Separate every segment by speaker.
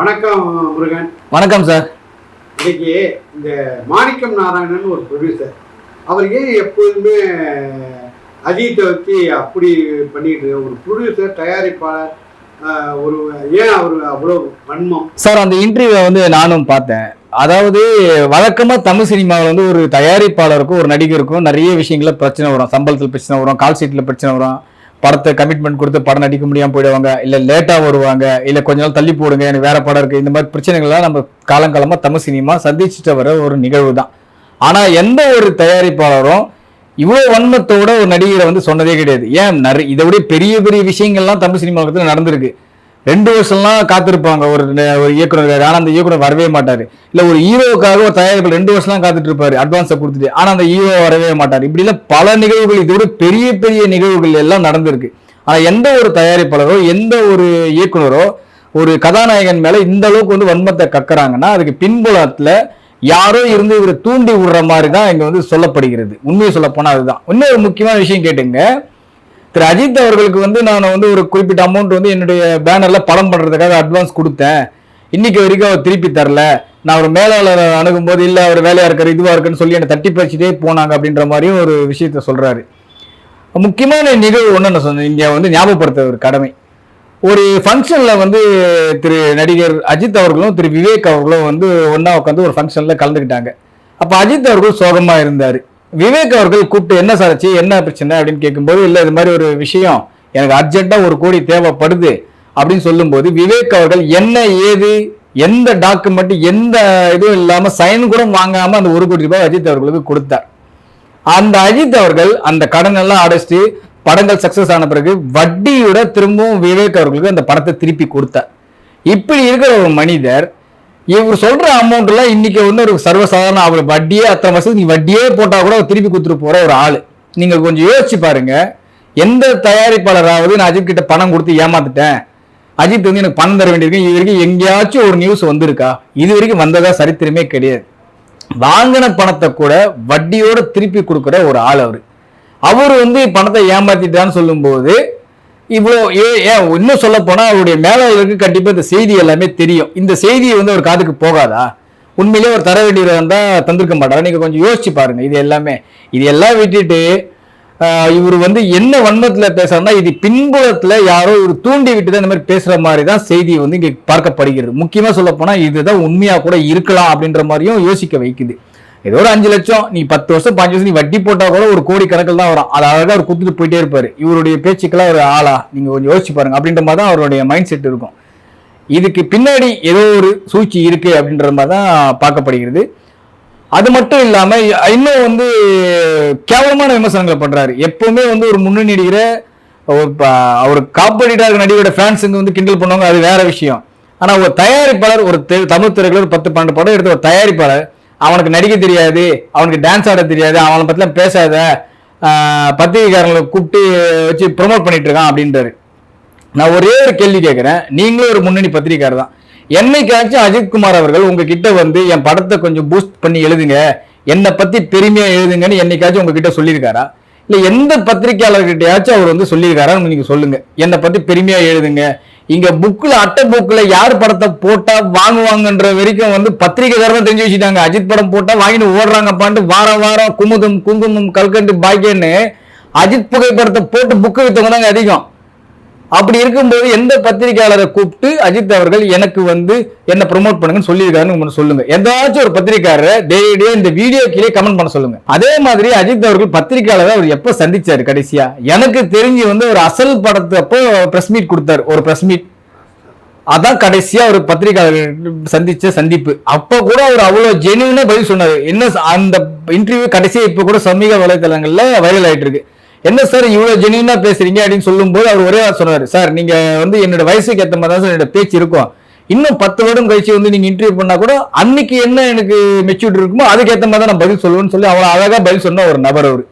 Speaker 1: வணக்கம் முருகன்.
Speaker 2: வணக்கம் சார்
Speaker 1: இன்னைக்கு இந்த மாணிக்கம் நாராயணன் ஒரு ப்ரொடியூசர் அவர் ஏன் எப்போதுமே அஜித்தை வச்சு அப்படி பண்ணிட்டு? ஒரு ப்ரொடியூசர் தயாரிப்பாளர் ஒரு ஏன் அவர் அவ்வளோ வன்மம்?
Speaker 2: சார் அந்த இன்டர்வியூவை வந்து நானும் பார்த்தேன். அதாவது வழக்கமா தமிழ் சினிமாவில் வந்து ஒரு தயாரிப்பாளருக்கும் ஒரு நடிகருக்கும் நிறைய விஷயங்கள பிரச்சனை வரும். சம்பளத்தில் பிரச்சனை வரும் கால் சீட்டில் பிரச்சனை வரும். படத்தை கமிட்மெண்ட் கொடுத்து படம் நடிக்க முடியாமல் போயிடுவாங்க இல்லை லேட்டாக வருவாங்க இல்லை கொஞ்ச நாள் தள்ளி போடுங்க எனக்கு வேற படம் இருக்குது இந்த மாதிரி பிரச்சனைகள்லாம் நம்ம காலங்காலமாக தமிழ் சினிமா சந்திச்சுட்டு வர ஒரு நிகழ்வு தான். ஆனால் எந்த ஒரு தயாரிப்பாளரும் இவ்வளோ வன்மத்தோட ஒரு நடிகரை வந்து சொன்னதே கிடையாது. ஏன் நிறைய இதை விட பெரிய பெரிய விஷயங்கள்லாம் தமிழ் சினிமாவுக்கு நடந்திருக்கு. ரெண்டு வருஷம்லாம் காத்திருப்பாங்க. ஒரு ஒரு இயக்குனர் ஆனால் அந்த இயக்குனர் வரவே மாட்டார். இல்லை ஒரு ஹீரோவுக்காக ஒரு தயாரிப்பு ரெண்டு வருஷம்லாம் காத்துட்டு இருப்பாரு அட்வான்ஸை கொடுத்துட்டு. ஆனால் அந்த ஹீரோ வரவே மாட்டார். இப்படி பல நிகழ்வுகள் இதோட பெரிய பெரிய நிகழ்வுகள் எல்லாம் நடந்திருக்கு. ஆனால் எந்த ஒரு தயாரிப்பாளரோ எந்த ஒரு இயக்குனரோ ஒரு கதாநாயகன் மேலே இந்த அளவுக்கு வந்து வன்மத்தை கக்குறாங்கன்னா அதுக்கு பின்புலத்தில் யாரோ இருந்து இவரை தூண்டி விடுற மாதிரி தான் இங்கே வந்து சொல்லப்படுகிறது. உண்மையை சொல்ல போனா அதுதான். இன்னொரு முக்கியமான விஷயம் கேட்டுங்க. திரு அஜித் அவர்களுக்கு வந்து நான் வந்து ஒரு குறிப்பிட்ட அமௌண்ட் வந்து என்னுடைய பேனர்ல படம் பண்றதுக்காக அட்வான்ஸ் கொடுத்தேன். இன்னைக்கு வரைக்கும் அவர் திருப்பி தரல. நான் ஒரு மேலாளர் அணுகும் போது இல்லை அவர் வேலையா இருக்காரு இதுவா இருக்குன்னு சொல்லி என்னை தட்டி பறிச்சுட்டே போனாங்க அப்படின்ற மாதிரியும் ஒரு விஷயத்த சொல்றாரு. முக்கியமான நிகழ்வு ஒன்று நான் சொன்னேன். இங்கே வந்து ஞாபகப்படுத்த ஒரு கடமை. ஒரு ஃபங்க்ஷனில் வந்து திரு நடிகர் அஜித் அவர்களும் திரு விவேக் அவர்களும் வந்து ஒன்றா உட்காந்து ஒரு ஃபங்க்ஷனில் கலந்துக்கிட்டாங்க. அப்போ அஜித் அவர்கள் சோகமாக இருந்தார். விவேக் அவர்கள் கூப்பிட்டு என்ன சார் ஆச்சு? என்ன பிரச்சனை? அப்படின்னு கேட்கும்போது இல்லை இது மாதிரி ஒரு விஷயம். எனக்கு அர்ஜென்ட்டாக ஒரு கோடி தேவைப்படுது. அப்படின்னு சொல்லும்போது விவேக் அவர்கள் என்ன ஏது எந்த டாக்குமெண்ட் எந்த இதுவும் இல்லாமல் சைன் கூட வாங்காமல் அந்த ஒரு கோடி ரூபாய் அஜித் அவர்களுக்கு கொடுத்தார். அந்த அஜித் அவர்கள் அந்த கடன் எல்லாம் அடைச்சிட்டு படங்கள் சக்சஸ் ஆன பிறகு வட்டியோட திரும்பவும் விவேக் அவர்களுக்கு அந்த படத்தை திருப்பி கொடுத்தார். இப்படி இருக்கிற ஒரு மனிதர் இவர் சொல்ற அமௌண்ட் எல்லாம் இன்னைக்கு வந்து ஒரு சர்வசாதாரண அவர் வட்டியே அத்தனை வருஷத்துக்கு நீ வட்டியே போட்டா கூட அவர் திருப்பி கொடுத்துட்டு போற ஒரு ஆளு. நீங்க கொஞ்சம் யோசிச்சு பாருங்க. எந்த தயாரிப்பாளராவது நான் அஜித் கிட்ட பணம் கொடுத்து ஏமாத்துட்டேன். அஜித் வந்து எனக்கு பணம் தர வேண்டியிருக்கு. இது வரைக்கும் எங்கேயாச்சும் ஒரு நியூஸ் வந்திருக்கா? இது வரைக்கும் வந்ததா சரித்திரமே கிடையாது. வாங்கின பணத்தை கூட வட்டியோட திருப்பி கொடுக்குற ஒரு ஆள் அவர். அவர் வந்து பணத்தை ஏமாத்திட்டான்னு சொல்லும்போது இவ்வளோ ஏ ஏன் இன்னும் சொல்ல போனால் அவருடைய மேலாளருக்கு கண்டிப்பாக இந்த செய்தி எல்லாமே தெரியும். இந்த செய்தியை வந்து அவர் காதுக்கு போகாதா? உண்மையிலேயே அவர் தர வேண்டியதை இருந்தால் தந்திருக்க மாட்டாரா? நீங்கள் கொஞ்சம் யோசிச்சு பாருங்கள் இது எல்லாமே. இது எல்லாம் விட்டுட்டு இவர் வந்து என்ன வன்மத்தில் பேசுறாருன்னா இது பின்புலத்தில் யாரோ இவர் தூண்டி விட்டு தான் இந்த மாதிரி பேசுகிற மாதிரி தான் செய்தி வந்து இங்கே பார்க்கப்படுகிறது. முக்கியமாக சொல்ல இதுதான் உண்மையாக கூட இருக்கலாம் அப்படின்ற மாதிரியும் யோசிக்க வைக்குது. ஏதோ ஒரு அஞ்சு லட்சம் நீ பத்து வருஷம் பாஞ்சு வருஷம் நீ வட்டி போட்டா கூட ஒரு கோடி கணக்கில் தான் வரும். அதை அழகாக அவர் கொடுத்துட்டு போயிட்டே இருப்பார். இவருடைய பேச்சுக்கெல்லாம் ஒரு ஆளா? நீங்கள் கொஞ்சம் யோசிச்சு பாருங்க. அப்படின்ற மாதிரி தான் அவருடைய மைண்ட் செட் இருக்கும். இதுக்கு பின்னாடி ஏதோ ஒரு சூழ்ச்சி இருக்குது அப்படின்ற மாதிரி தான் பார்க்கப்படுகிறது. அது மட்டும் இல்லாமல் இன்னும் வந்து கேவலமான விமர்சனங்களை பண்ணுறாரு எப்பவுமே வந்து ஒரு முன்னணி நடிகரை ஒரு அவர் காப்பீடாக நடிகரோட ஃபேன்ஸுங்க வந்து கிண்டல் பண்ணுவாங்க. அது வேற விஷயம். ஆனால் ஒரு தயாரிப்பாளர் ஒரு தமிழ் திரைகளில் ஒரு பத்து பன்னெண்டு படம் எடுத்த ஒரு தயாரிப்பாளர் அவனுக்கு நடிக்க தெரியாது அவனுக்கு டான்ஸ் ஆட தெரியாது அவனை பற்றிலாம் பேசாத பத்திரிகைக்காரங்களை கூப்பிட்டு வச்சு ப்ரொமோட் பண்ணிட்டு இருக்கான் அப்படின்றாரு. நான் ஒரே ஒரு கேள்வி கேட்குறேன். நீங்களும் ஒரு முன்னணி பத்திரிக்கையாளர் தான். என்னைக்காச்சும் அஜித்குமார் அவர்கள் உங்ககிட்ட வந்து என் படத்தை கொஞ்சம் பூஸ்ட் பண்ணி எழுதுங்க என்னை பத்தி பெருமையா எழுதுங்கன்னு என்னைக்காச்சும் உங்ககிட்ட சொல்லியிருக்காரா? இல்லை எந்த பத்திரிக்கையாளர்கிட்டயாச்சும் அவர் வந்து சொல்லியிருக்காரான்னு நீங்க சொல்லுங்க. என்னை பத்தி பெருமையா எழுதுங்க இங்க புக்ல அட்டை புக்ல யார் படத்தை போட்டா வாங்குவாங்கன்ற வரைக்கும் வந்து பத்திரிகைக்காரங்க தெரிஞ்சு வச்சுட்டாங்க. அஜித் படம் போட்டா வாங்கிட்டு ஓடுறாங்கப்பான்ட்டு வாரம் வாரம் குமுதம் குங்குமம் கல்கண்டு பாக்கியன்னு அஜித் புகைப்படத்தை போட்டு புக்கு வித்தவங்க தாங்க அதிகம். அப்படி இருக்கும்போது எந்த பத்திரிகையாளரை கூப்பிட்டு அஜித் அவர்கள் எனக்கு வந்து என்ன ப்ரொமோட் பண்ணுங்கன்னு சொல்லியிருக்காருன்னு சொல்லுங்க. ஏதாச்சும் ஒரு பத்திரிகையாளரை டெய்லியே இந்த வீடியோ கீழே கமெண்ட் பண்ண சொல்லுங்க. அதே மாதிரி அஜித் அவர்கள் பத்திரிகையாளரை அவர் எப்ப சந்திச்சாரு கடைசியா? எனக்கு தெரிஞ்சு வந்து ஒரு அசல் படத்தப்போ பிரஸ் மீட் கொடுத்தாரு? ஒரு பிரஸ் மீட் அதான் கடைசியா ஒரு பத்திரிகையாளர் சந்திச்ச சந்திப்பு. அப்ப கூட அவர் அவ்வளவு ஜெனியூனா பதில் சொன்னாரு. என்ன அந்த இன்டர்வியூ கடைசியா இப்ப கூட சமூக வலைதளங்கள்ல வைரல் ஆயிட்டு இருக்கு. என்ன சார் இவ்வளவு ஜெனியூனா பேசுறீங்க? அப்படின்னு சொல்லும்போது அவர் ஒரே சொன்னாரு. சார் நீங்க வந்து என்னோட வயசுக்கு ஏத்த மாதிரி தான் சார் என்னோட பேச்சு இருக்கும். இன்னும் பத்து வருடம் கழிச்சு வந்து நீங்க இன்டர்வியூ பண்ணா கூட அன்னைக்கு என்ன எனக்கு மெச்சூரிட்டி இருக்குமோ அதுக்கேற்ற மாதிரி தான் நான் பதில் சொல்லுவேன்னு சொல்லி அவ்வளவு அழகா பதில் சொன்ன ஒரு நபர் அவர்.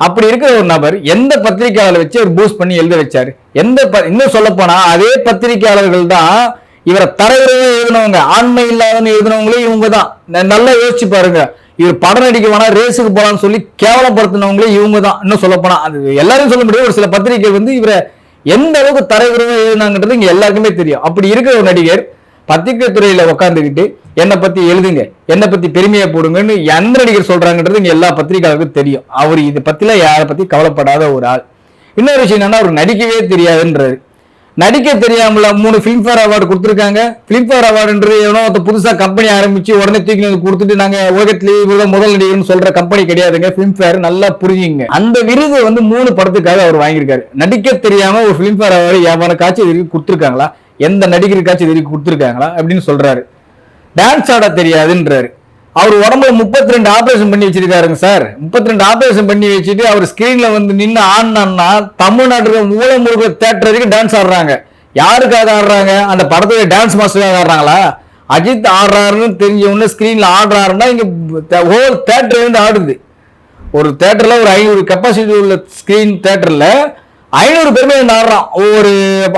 Speaker 2: அப்படி இருக்கிற ஒரு நபர் எந்த பத்திரிகையாளர் வச்சு அவர் பூஸ்ட் பண்ணி எழுத வச்சாரு? எந்த ப- இன்னும் சொல்ல போனா அதே பத்திரிகையாளர்கள் தான் இவரை தரவிரவே எழுதினவங்க ஆண்மை இல்லாதவன்னு எழுதினவங்களே இவங்க தான். நல்லா யோசிச்சு பாருங்க. இவர் படம் நடிக்க வேணா ரேஸுக்கு போகலான்னு சொல்லி கேவலப்படுத்தினவங்களே இவங்க தான் இன்னும் சொல்ல போனா அது எல்லாரும் சொல்ல முடியாது. ஒரு சில பத்திரிகை வந்து இவரை எந்த அளவுக்கு தரவிரவே எழுதினாங்கன்றது இங்க எல்லாருக்குமே தெரியும். அப்படி இருக்கிற ஒரு நடிகர் பத்திரிகை துறையில உட்காந்துக்கிட்டு என்னை பத்தி எழுதுங்க என்னை பத்தி பெருமையை போடுங்கன்னு எந்த நடிகர் சொல்றாங்கன்றது இங்க எல்லா பத்திரிகையாளருக்கும் தெரியும். அவர் இதை பற்றிலாம் யாரை பத்தி கவலைப்படாத ஒரு ஆள். இன்னொரு விஷயம் என்னன்னா அவர் நடிக்கவே தெரியாதுன்றாரு. நடிக்க தெரியாமல மூணு ஃபிலிம்ஃபேர் அவார்டு கொடுத்துருக்காங்க. ஃபிலிம்ஃபேர் அவார்டுன்றது எவனோ ஒருத்த புதுசாக கம்பெனி ஆரம்பிச்சு உடனே தூக்கி வந்து கொடுத்துட்டு நாங்கள் உலகத்திலேயே இவ்வளோ முதல் நடிகர்னு சொல்ற கம்பெனி கிடையாதுங்க. ஃபிலிம்ஃபேர் நல்லா புரிஞ்சுங்க அந்த விருது வந்து மூணு படத்துக்காக அவர் வாங்கியிருக்காரு. நடிக்க தெரியாம ஒரு ஃபிலிம்ஃபேர் அவார்டு எவனுக்காச்சும் இது வரைக்கும் கொடுத்துருக்காங்களா? எந்த நடிகருக்காச்சும் இது வரைக்கும் கொடுத்துருக்காங்களா? அப்படின்னு சொல்றாரு. டான்ஸ் ஆட தெரியாதுன்றாரு. அவர் உடம்புல 32 ரெண்டு ஆபரேஷன் பண்ணி வச்சிருக்காருங்க சார். 32 ரெண்டு ஆபரேஷன் பண்ணி வச்சுட்டு அவர் ஸ்கிரீன்ல வந்து நின்று ஆடினா தமிழ்நாட்டுல மூலம் முழுக்க தேட்டர் வரைக்கும் டான்ஸ் ஆடுறாங்க. யாருக்காக ஆடுறாங்க? அந்த படத்துல டான்ஸ் மாஸ்டருக்காக ஆடுறாங்களா? அஜித் ஆடுறாருன்னு தெரிஞ்ச உடனே ஸ்கிரீன்ல ஆடுறாருன்னா இங்க ஹோல் தேட்டர் வந்து ஆடுது. ஒரு தேட்டர்ல ஒரு ஐநூறு கெப்பாசிட்டி உள்ள ஸ்கிரீன் தேட்டர்ல ஐநூறு பேருமே வந்து ஆடுறான். ஒவ்வொரு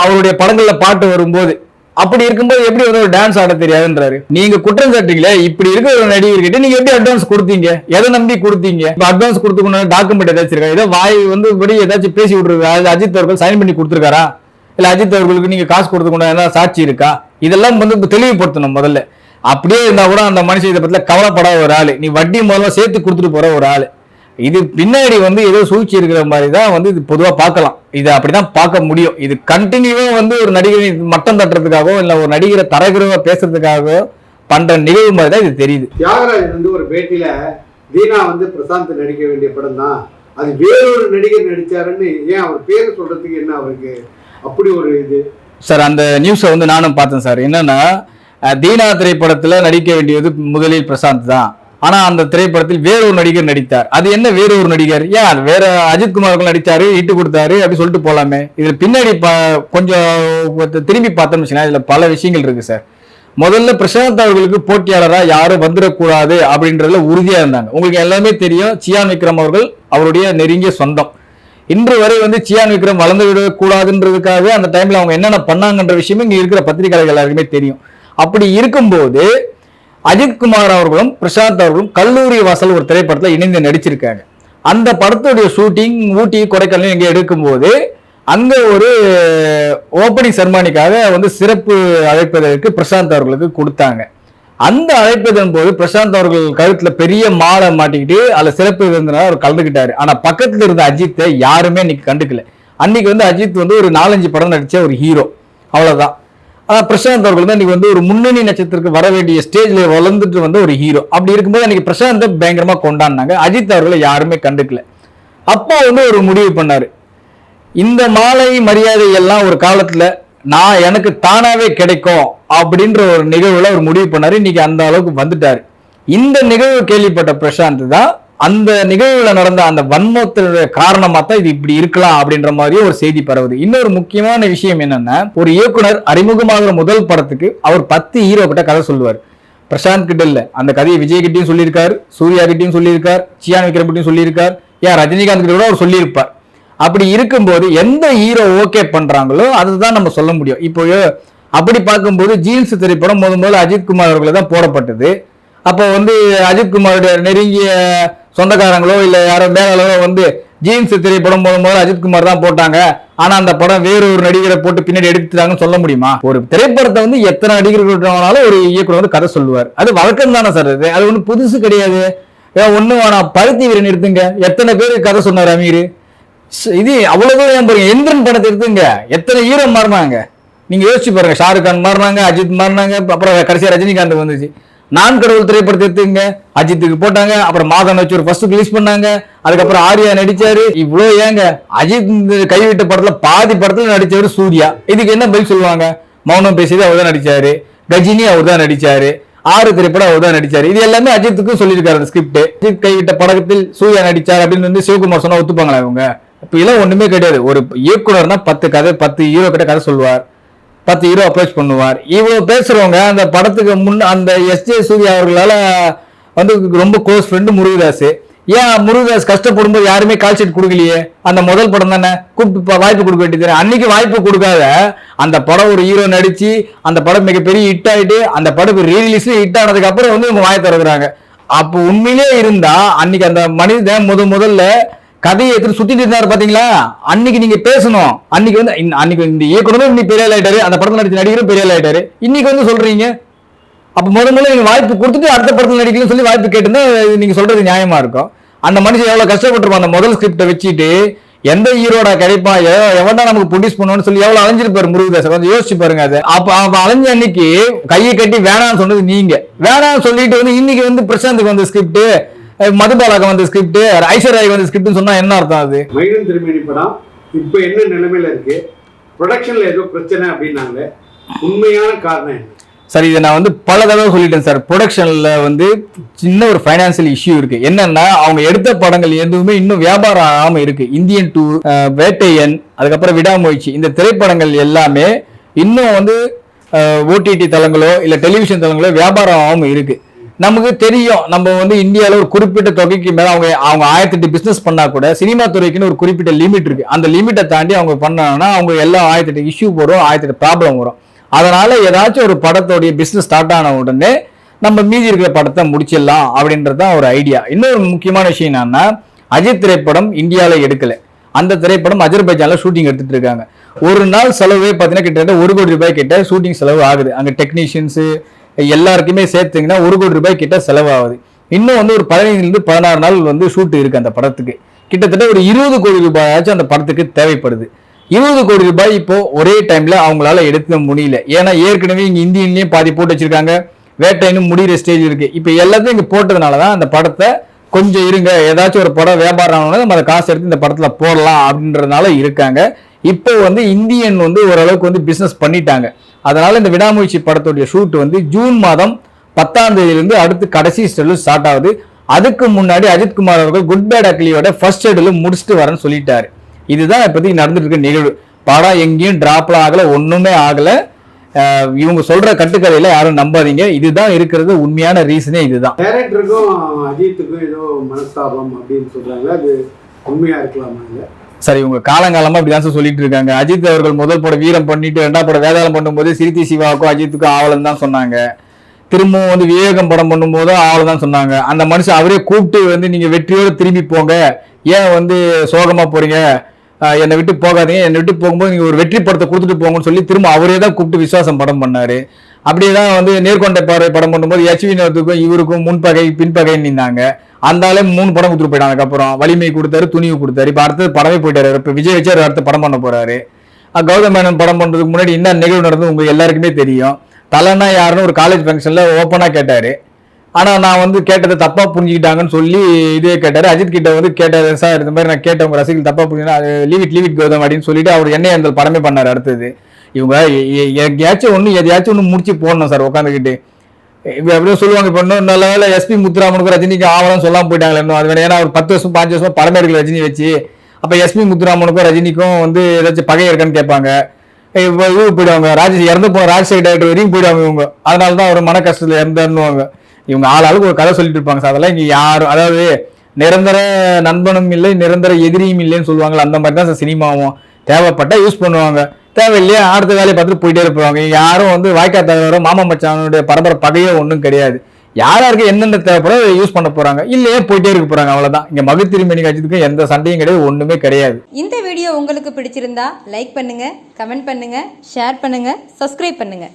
Speaker 2: அவருடைய படங்கள்ல பாட்டு வரும்போது. அப்படி இருக்கும்போது எப்படி வந்து ஒரு டான்ஸ் ஆட தெரியாதுன்றாரு? நீங்க குற்றம் சாட்டிங்களே இப்படி இருக்கிற ஒரு நடிகர்கிட்ட நீங்க எப்படி அட்வான்ஸ் கொடுத்தீங்க? எதை நம்பி கொடுத்தீங்க? இப்ப அட்வான்ஸ் கொடுத்துக்கணும் டாக்குமெண்ட் ஏதாச்சும் இருக்கா ஏதோ வாய் வந்து இப்படி ஏதாச்சும் பேசி விட்டுருக்காரு அஜித் அவர்கள் சைன் பண்ணி கொடுத்துருக்காரா? இல்ல அஜித் அவர்களுக்கு நீங்க காசு கொடுத்துக்கணும் ஏதாவது சாட்சி இருக்கா? இதெல்லாம் வந்து தெளிவுபடுத்தணும் முதல்ல. அப்படியே இருந்தா கூட அந்த மனுஷன் இதை பத்தில கவலைப்படாத ஒரு ஆளு. நீ வட்டி முதல்ல சேர்த்து கொடுத்துட்டு போற ஒரு ஆளு. இது பின்னாடி வந்து ஏதோ சூழ்ச்சி இருக்கிற மாதிரி தான் வந்து இது பொதுவா பார்க்கலாம். இது அப்படிதான் பார்க்க முடியும். இது கண்டினியூவா வந்து ஒரு நடிகரை மட்டம் தட்டுறதுக்காகவோ இல்ல ஒரு நடிகரை தரகுறவா பேசுறதுக்காகவோ பண்ற நிகழ்வு மாதிரி தான் இது தெரியுது.
Speaker 1: தியாகராஜன் வந்து ஒரு பேட்டியில தீனா வந்து பிரசாந்த் நடிக்க வேண்டிய படம் தான். அது வேறொரு நடிகர் நடிச்சாருன்னு ஏன் அவர் பேர் சொல்றதுக்கு என்ன அவருக்கு? அப்படி ஒரு இது.
Speaker 2: சார் அந்த நியூஸை வந்து நானும் பார்த்தேன் சார். என்னன்னா தீனா திரைப்படத்துல நடிக்க வேண்டியது முதலில் பிரசாந்த் தான். ஆனா அந்த திரைப்படத்தில் வேறொரு நடிகர் நடித்தார். அது என்ன வேறொரு நடிகர்? ஏன் வேற அஜித் குமார் நடிச்சாரு ஹிட் கொடுத்தாரு அப்படி சொல்லிட்டு போலாமே. இதுல பின்னாடி ப- கொஞ்சம் திரும்பி பார்த்தோம்னு வச்சுக்கோங்களேன், இதுல பல விஷயங்கள் இருக்கு சார். முதல்ல பிரசாந்த் அவர்களுக்கு போட்டியாளராக யாரும் வந்துடக்கூடாது அப்படின்றதுல உறுதியாக இருந்தாங்க. உங்களுக்கு எல்லாமே தெரியும் சியான் விக்ரம் அவர்கள் அவருடைய நெருங்கிய சொந்தம். இன்று வரை வந்து சியான் விக்ரம் வளர்ந்து விடக்கூடாதுன்றதுக்காக அந்த டைம்ல அவங்க என்னென்ன பண்ணாங்கன்ற விஷயமும் இங்கே இருக்கிற பத்திரிகையாளர்கள் எல்லாருக்குமே தெரியும். அப்படி இருக்கும்போது அஜித் குமார் அவர்களும் பிரசாந்த் அவர்களும் கல்லூரி வாசல் ஒரு திரைப்படத்தில் இணைந்து நடிச்சிருக்காங்க. அந்த படத்துடைய ஷூட்டிங் ஊட்டி கொடைக்கானல் இங்கே எடுக்கும்போது அங்கே ஒரு ஓப்பனிங் செரமானிக்காக வந்து சிறப்பு அழைப்பதற்கு பிரசாந்த் அவர்களுக்கு கொடுத்தாங்க. அந்த அழைப்பதன் போது பிரசாந்த் அவர்கள் கழுத்தில் பெரிய மாலை மாட்டிக்கிட்டு அதில் சிறப்பு விருந்தினர் அவர் கலந்துக்கிட்டாரு. ஆனால் பக்கத்தில் இருந்த அஜித்தை யாருமே இன்னைக்கு கண்டுக்கல. அன்னைக்கு வந்து அஜித் வந்து ஒரு நாலஞ்சு படம் நடித்த ஒரு ஹீரோ. அவ்வளோதான் ஆனால் பிரசாந்த் அவர்கள் தான் இன்னைக்கு வந்து ஒரு முன்னணி நட்சத்திரத்துக்கு வர வேண்டிய ஸ்டேஜ்ல வளர்ந்துட்டு வந்த ஒரு ஹீரோ அப்படி இருக்கும்போது அன்னைக்கு பிரசாந்தை பயங்கரமா கொண்டாடினாங்க. அஜித் அவர்களை யாருமே கண்டுக்கல. அப்போ வந்து ஒரு முடிவு பண்ணாரு. இந்த மாலை மரியாதை எல்லாம் ஒரு காலத்துல நான் எனக்கு தானாவே கிடைக்கும் அப்படின்ற ஒரு நிகழ்வுல ஒரு முடிவு பண்ணாரு. இன்னைக்கு அந்த அளவுக்கு வந்துட்டாரு. இந்த நிகழ்வு கேள்விப்பட்ட பிரசாந்த் தான் அந்த நிகழ்வுல நடந்த அந்த வன்மத்தினுடைய காரணமா தான் இது இப்படி இருக்கலாம் அப்படின்ற மாதிரியே ஒரு செய்தி பரவுது. இன்னொரு முக்கியமான விஷயம் என்னன்னா ஒரு இயக்குனர் அறிமுகமாகிற முதல் படத்துக்கு அவர் பத்து ஹீரோ கிட்ட கதை சொல்லுவார். பிரசாந்த் கிட்ட இல்ல. அந்த கதையை விஜய் கிட்டயும் சொல்லியிருக்கார் சூர்யா கிட்டையும் சொல்லியிருக்கார் சியான் விக்ரம் கிட்டையும் சொல்லியிருக்கார் ஏன் ரஜினிகாந்த் கிட்ட கூட அவர் சொல்லியிருப்பார். அப்படி இருக்கும்போது எந்த ஹீரோ ஓகே பண்றாங்களோ அதுதான் நம்ம சொல்ல முடியும். இப்போ அப்படி பார்க்கும்போது ஜீன்ஸ் திரைப்படம் முதல் முதல்ல அஜித் குமார் அவர்களை தான் போடப்பட்டது. அப்போ வந்து அஜித் குமாருடைய நெருங்கிய சொந்தக்காரங்களோ இல்லை யாரோ மேலாளரோ வந்து ஜீன்ஸ் திரைப்படம் முத அஜித்குமார் அஜித் குமார் தான் போட்டாங்க. ஆனா அந்த படம் வேற ஒரு நடிகரை போட்டு பின்னாடி எடுத்துட்டாங்கன்னு சொல்ல முடியுமா? ஒரு திரைப்படத்தை வந்து எத்தனை நடிகர்கள் ஒரு இயக்குனர் வந்து கதை சொல்லுவார். அது வழக்கம் தானே சார் அது? அது ஒன்றும் புதுசு கிடையாது. ஏன் ஒண்ணு வேணாம் பருத்தி வீரன் எடுத்துங்க. எத்தனை பேருக்கு கதை சொன்னார் அமீர்? இது அவ்வளவு தூரம் ஏன் பாருங்க எந்திரன் படத்தை எடுத்துங்க. எத்தனை ஹீரோ மாறினாங்க? நீங்க யோசிச்சு பாருங்க. ஷாருக் கான் மாறினாங்க அஜித் மாறினாங்க அப்புறம் கடைசியா ரஜினிகாந்த் வந்துச்சு. நான் கடவுள் திரைப்படத்தை எடுத்துங்க அஜித்துக்கு போட்டாங்க. அப்புறம் மாதம் வச்சு ஒரு ஃபர்ஸ்ட் ரிலீஸ் பண்ணாங்க. அதுக்கப்புறம் ஆர்யா நடிச்சாரு. இவ்வளோ ஏங்க. அஜித் இந்த கைவிட்ட படத்துல பாதி படத்துல நடிச்சவர் சூர்யா. இதுக்கு என்ன பதில் சொல்லுவாங்க? மௌனம் பேசியது அவர் தான் நடிச்சாரு. கஜினி அவர் தான் நடிச்சாரு. ஆறு திரைப்படம் அவர் தான் நடிச்சாரு. இது எல்லாமே அஜித்துக்கும் சொல்லியிருக்காரு அந்த ஸ்கிரிப்ட் அஜித் கைவிட்ட படத்தில் சூர்யா நடிச்சார் அப்படின்னு வந்து சிவகுமார் சொன்னா ஒத்துப்பாங்களா இவங்க? இப்ப இதெல்லாம் ஒண்ணுமே கிடையாது. ஒரு இயக்குனர்னா பத்து கதை பத்து ஹீரோ கிட்ட கதை சொல்லுவார். பத்து ஹீரோ அப்ரோச் பண்ணுவார். இவ்வளோ பேசுகிறவங்க அந்த படத்துக்கு முன் அந்த எஸ்ஜே சூர்யா அவர்களால் வந்து ரொம்ப க்ளோஸ் ஃப்ரெண்டு முருகதாஸ் ஏன் முருகதாஸ் கஷ்டப்படும் போது யாருமே கால் ஷீட் கொடுக்கலையே? அந்த முதல் படம் தானே? கூப்பிட்டு வாய்ப்பு கொடுக்க வேண்டியது அன்னைக்கு வாய்ப்பு கொடுக்காத அந்த படம் ஒரு ஹீரோ நடிச்சு அந்த படம் மிகப்பெரிய ஹிட் ஆயிட்டு அந்த படம் ரீலீஸு ஹிட் ஆனதுக்கு அப்புறம் வந்து இவங்க வாய் திறக்கிறாங்க. அப்போ உண்மையிலே இருந்தா அன்னைக்கு அந்த மனிதன் முத முதல்ல கதையை எடுத்து சுத்திட்டு இருந்தாரு பாத்தீங்களா? அன்னைக்கு நீங்க பேசணும். அன்னைக்கு வந்து அன்னைக்கு இந்த இயக்குனரும் இன்னைக்கு பெரிய ஆயிட்டாரு. அந்த படத்தில் நடிச்ச நடிகரும் பெரிய ஆயிட்டாரு. இன்னைக்கு வந்து சொல்றீங்க. அப்ப முதல் முதல்ல நீங்க வாய்ப்பு கொடுத்துட்டு அடுத்த படத்தில் நடிக்கணும்னு சொல்லி வாய்ப்பு கேட்டிருந்தா நீங்க சொல்றது நியாயமா இருக்கும். அந்த மனுஷன் எவ்வளவு கஷ்டப்பட்டிருப்பான். அந்த முதல் ஸ்கிரிப்டை வச்சுட்டு எந்த ஹீரோட கிடைப்பா எவன் எவன்டா நமக்கு ப்ரொடியூஸ் பண்ணணும்னு சொல்லி எவ்வளவு அலைஞ்சிருப்பாரு முருகதாஸ் கொஞ்சம் யோசிச்சு பாருங்க அது. அப்ப அப்ப அலைஞ்ச அன்னைக்கு கையை கட்டி வேணாம்னு சொன்னது நீங்க. வேணாம்னு சொல்லிட்டு வந்து இன்னைக்கு வந்து பிரசாந்துக்கு வந்த ஸ்கிரிப்ட் மதுபாலாக்கு வந்த ஸ்கிரிப்ட் ஐஸ்வர்யாக்கு வந்த ஸ்கிரிப்ட்னு சொன்னா என்ன அர்த்தம் அது?
Speaker 1: மகிழன் திருமேனி படம். இப்போ என்ன நிலைமையில இருக்கு? ப்ரொடக்ஷன்ல ஏதோ பிரச்சனை அப்படின்னாங்க. உண்மையான காரணம்
Speaker 2: சார் இதை நான் வந்து பல தடவை சொல்லிட்டேன் சார். ப்ரொடக்ஷன்ல வந்து சின்ன ஒரு ஃபைனான்சியல் இஷ்யூ இருக்கு. என்னன்னா அவங்க எடுத்த படங்கள் எதுவுமே இன்னும் வியாபாரம் ஆகாம இருக்கு. இந்தியன் டூ வேட்டையன் அதுக்கப்புறம் விடாமுயற்சி இந்த திரைப்படங்கள் எல்லாமே இன்னும் வந்து ஓடிடி தளங்களோ இல்ல டெலிவிஷன் தளங்களோ வியாபாரம் ஆகாம இருக்கு. நமக்கு தெரியும். நம்ம வந்து இந்தியாவில் ஒரு குறிப்பிட்ட தொகைக்கு மேலே அவங்க அவங்க ஆயிரத்தெட்டு பிஸ்னஸ் பண்ணால் கூட சினிமா துறைக்குன்னு ஒரு குறிப்பிட்ட லிமிட் இருக்கு. அந்த லிமிட்டை தாண்டி அவங்க பண்ணாங்கன்னா அவங்க எல்லாம் ஆயிரத்தெட்டு இஷ்யூ வரும் ஆயிரத்தெட்டு ப்ராப்ளம் வரும். அதனால ஏதாச்சும் ஒரு படத்தோடைய பிஸ்னஸ் ஸ்டார்ட் ஆன உடனே நம்ம மீதி இருக்கிற படத்தை முடிச்சிடலாம் அப்படின்றது தான் ஒரு ஐடியா இன்னொரு முக்கியமான விஷயம் என்னன்னா அஜித் திரைப்படம் இந்தியாவில் எடுக்கல. அந்த திரைப்படம் அஜர்பைஜானில் ஷூட்டிங் எடுத்துட்டு இருக்காங்க. ஒரு நாள் செலவே பார்த்தீங்கன்னா கிட்டத்தட்ட ஒரு கோடி ரூபாய் கிட்ட ஷூட்டிங் செலவு ஆகுது. அங்கே டெக்னீஷியன்ஸு எல்லாருக்குமே சேர்த்தீங்கன்னா ஒரு கோடி ரூபாய் கிட்ட செலவாகுது. இன்னும் வந்து ஒரு பதினைந்துலேருந்து பதினாறு நாள் வந்து ஷூட் இருக்குது அந்த படத்துக்கு. கிட்டத்தட்ட ஒரு இருபது கோடி ரூபாயாச்சும் அந்த படத்துக்கு தேவைப்படுது. இருபது கோடி ரூபாய் இப்போ ஒரே டைம்ல அவங்களால எடுக்க முடியல. ஏன்னா ஏற்கனவே இங்க இந்தியன்லயும் பாதி போட்டு வச்சிருக்காங்க. வேட்டைன்னு முடிகிற ஸ்டேஜ் இருக்கு. இப்போ எல்லாத்தையும் இங்க போட்டதுனால தான் அந்த படத்தை கொஞ்சம் இருங்க ஏதாச்சும் ஒரு படம் வியாபாரம் ஆனோன்னா நம்ம அதை காசு எடுத்து இந்த படத்துல போடலாம் அப்படின்றதுனால இருக்காங்க. இப்போ வந்து இந்தியன் வந்து ஓரளவுக்கு வந்து பிசினஸ் பண்ணிட்டாங்க. அதனால இந்த விடாமுயற்சி படத்துடைய ஷூட் வந்து ஜூன் மாதம் பத்தாம் தேதியிலிருந்து அடுத்து கடைசி ஷெடியூல் ஸ்டார்ட் ஆகுது. அதுக்கு முன்னாடி அஜித்குமார் அவர்கள் குட் பேட் அக்லியோட ஃபர்ஸ்ட் ஷெடியூல் முடிச்சுட்டு வரேன்னு சொல்லிட்டாரு. இதுதான் இப்போதைக்கு நடந்துட்டு இருக்க நிகழ்வு. படம் எங்கேயும் டிராப்லாம் ஆகலை ஒன்றுமே ஆகலை. இவங்க சொல்ற கட்டுக்கதையில யாரும் நம்பாதீங்க. இதுதான் இருக்கிறது உண்மையான ரீசனே இதுதான்.
Speaker 1: டேரக்டருக்கும் அஜித்துக்கும் ஏதோ மனஸ்தாபம் அப்படின்னு சொல்றாங்க. அது உண்மையா இருக்கலாமா
Speaker 2: சரி இவங்க காலங்காலமா இப்படிதான் சார் சொல்லிட்டு இருக்காங்க. அஜித் அவர்கள் முதல் படம் வீரம் பண்ணிட்டு ரெண்டாம் படம் வேதாளம் பண்ணும்போது சிரித்தி சிவாவுக்கும் அஜித்துக்கும் ஆவலம் தான் சொன்னாங்க. திரும்பவும் வந்து விவேகம் படம் பண்ணும்போது ஆவலம் தான் சொன்னாங்க. அந்த மனுஷன் அவரே கூப்பிட்டு வந்து நீங்க வெற்றியோடு திரும்பி போங்க. ஏன் வந்து சோகமா போறீங்க? என்னை விட்டு போகாதீங்க. என்னை விட்டு போகும்போது நீங்க ஒரு வெற்றி படத்தை கொடுத்துட்டு போங்கன்னு சொல்லி திரும்ப அவரே தான் கூப்பிட்டு விசுவாசம் படம் பண்ணாரு. அப்படியே தான் வந்து நேர்கொண்ட பார்வை படம் பண்ணும்போது எச் வினோத்துக்கும் இவருக்கும் முன்பகை பின்பகை நின்னாங்க. அந்த ஆளே மூணு படம் கொடுத்துட்டு போயிட்டான் அதுக்கப்புறம் வலிமை கொடுத்தாரு துணிவு கொடுத்தாரு. இப்போ அடுத்தது படமே போயிட்டாரு. இப்போ விஜய் வச்சார் அடுத்த படம் பண்ண போறாரு. கௌதம் மேனன் படம் பண்ணுறதுக்கு முன்னாடி என்ன நிகழ்வு நடந்தது உங்களுக்கு எல்லாருக்குமே தெரியும். தலைனா யாருன்னு ஒரு காலேஜ் ஃபங்க்ஷனில் ஓப்பனாக கேட்டார். ஆனால் நான் வந்து கேட்டதை தப்பாக புரிஞ்சுக்கிட்டாங்கன்னு சொல்லி இதே கேட்டார். அஜித் கிட்ட வந்து கேட்டார் சார் இந்த மாதிரி நான் கேட்டவங்க ரசிகள் தப்பாக புரிஞ்சுனா அது லீவிட் லீவ் கௌதம் அப்படின்னு சொல்லிட்டு அவர் என்ன அந்த படமே பண்ணாரு அடுத்தது. இவங்க எ- எங்கேயாச்சும் ஒன்று எதையாச்சும் ஒன்று முடிச்சு போடணும் சார் உட்காந்துக்கிட்டு. இப்போ எப்படியோ சொல்லுவாங்க இப்போ இன்னும் நல்ல வேலை எஸ்பி முத்துராமனுக்கு ரஜினிக்கு ஆவலம் சொல்லாமல் போயிட்டாங்களே இன்னும். அது வேணும் ஏன்னா ஒரு பத்து வருஷம் பாஞ்சு வருஷம் படமே எடுக்கல ரஜினி வச்சு. அப்போ எஸ்பி முத்துராமனுக்கும் ரஜினிக்கும் வந்து ஏதாச்சும் பகை இருக்கான்னு கேட்பாங்க. இப்போ இது போயிடுவாங்க. ராஜேஷ் இறந்து போன ராஜசேகர் டேரக்டர் வரையும் போயிடுவாங்க இவங்க. அதனால தான் அவர் மன கஷ்டத்தில் இறந்தாருன்னுவாங்க இவங்க ஆளாளுக்கு ஒரு கதை சொல்லிட்டு இருப்பாங்க. சார் அதெல்லாம் இங்கே யாரும் அதாவது நிரந்தர நண்பனும் இல்லை நிரந்தர எதிரியும் இல்லைன்னு சொல்லுவாங்கல்ல அந்த மாதிரி தான் சார் சினிமாவும் தேவைப்பட்டால் யூஸ் பண்ணுவாங்க. தேவையில்லையா அடுத்த வேலையை பார்த்துட்டு போயிட்டே இருப்பாங்க. யாரும் வந்து வாய்க்கா தலைவரும் மாமா மச்சானுடைய பரபர பகையோ ஒன்றும் கிடையாது. யார் யாருக்கு என்னென்ன தேவைப்படோ யூஸ் பண்ண போறாங்க. இல்லையே போயிட்டே இருக்க போறாங்க அவ்வளவுதான். இங்க மகிழ் திருமணி கட்சிக்கு எந்த சண்டையும் கிடையாது ஒண்ணுமே கிடையாது.
Speaker 3: இந்த வீடியோ உங்களுக்கு பிடிச்சிருந்தா லைக் பண்ணுங்க கமெண்ட் பண்ணுங்க ஷேர் பண்ணுங்க சப்ஸ்கிரைப் பண்ணுங்க.